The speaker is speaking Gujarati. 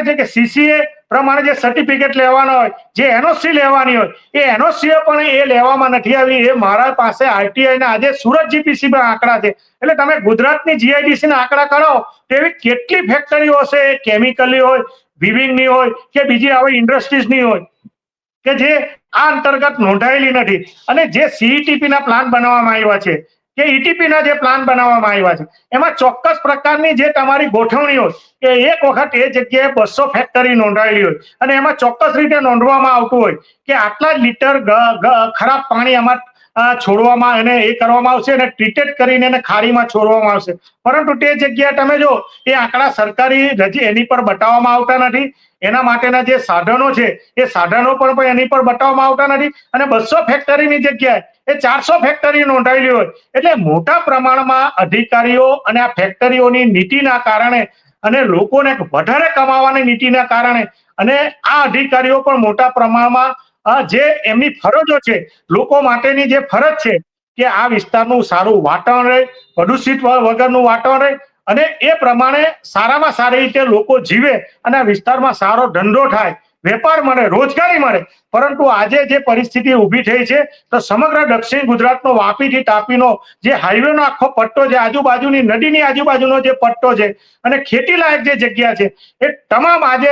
પ્રમાણે છે કે સીસીએ પ્રમાણે જે સર્ટિફિકેટ લેવાનો હોય, જે એનઓસી લેવાની હોય, એ એનઓસી પણ એ લેવામાં નથી આવી. એ મારા પાસે આરટીઆઈ ના આજે સુરત જીપીસી આંકડા છે. એટલે તમે ગુજરાતની જીઆઈડીસી ના આંકડા કાઢો તેવી કેટલી ફેક્ટરીઓ હશે? કેમિકલની હોય વિવિંગની હોય, કે બીજી આવી ઇન્ડસ્ટ્રીઝની હોય, કે જે આ અંતર્ગત નોંધાયેલી નથી. અને જે સીઈટીપી ના પ્લાન બનાવવામાં આવ્યા છે કે ઈટીપીના જે પ્લાન બનાવવામાં આવ્યા છે. એમાં ચોક્કસ પ્રકારની જે તમારી ગોઠવણી હોય કે એક વખત એ જગ્યાએ બસો ફેક્ટરી નોંધાયેલી હોય અને એમાં ચોક્કસ રીતે નોંધવામાં આવતું હોય કે આટલા લીટર ખરાબ પાણી આમાં છોડવામાં અને એ કરવામાં આવશે અને ટ્રીટેડ કરીને એને ખાડીમાં છોડવામાં આવશે. પરંતુ તે જગ્યાએ તમે જો, એ આંકડા સરકારી રજી એની પર બતાવવામાં આવતા નથી. એના માટેના જે સાધનો છે, એ સાધનો પણ એની પર બતાવવામાં આવતા નથી. અને બસો ફેક્ટરીની જગ્યાએ એ ચારસો ફેક્ટરી નોંધાયેલી હોય. એટલે મોટા પ્રમાણમાં અધિકારીઓ અને આ ફેક્ટરીઓની નીતિના કારણે અને લોકોને વધારે કમાવાની નીતિના કારણે અને આ અધિકારીઓ પણ મોટા પ્રમાણમાં જે એમની ફરજો છે, લોકો માટેની જે ફરજ છે કે આ વિસ્તારનું સારું વાતાવરણ રહે, પ્રદૂષિત વગરનું વાતાવરણ રહે અને એ પ્રમાણે સારામાં સારી રીતે લોકો જીવે અને આ વિસ્તારમાં સારો ધંધો થાય. વેપાર મળે રોજગારી મળે પરંતુ આજે જે પરિસ્થિતિ ઊભી થઈ છે, તો સમગ્ર દક્ષિણ ગુજરાતનો વાપીથી તાપીનો જે હાઈવેનો આખો પટ્ટો છે, આજુબાજુની નદીની આજુબાજુનો જે પટ્ટો છે, અને ખેતી લાયક જે જગ્યા છે, એ તમામ આજે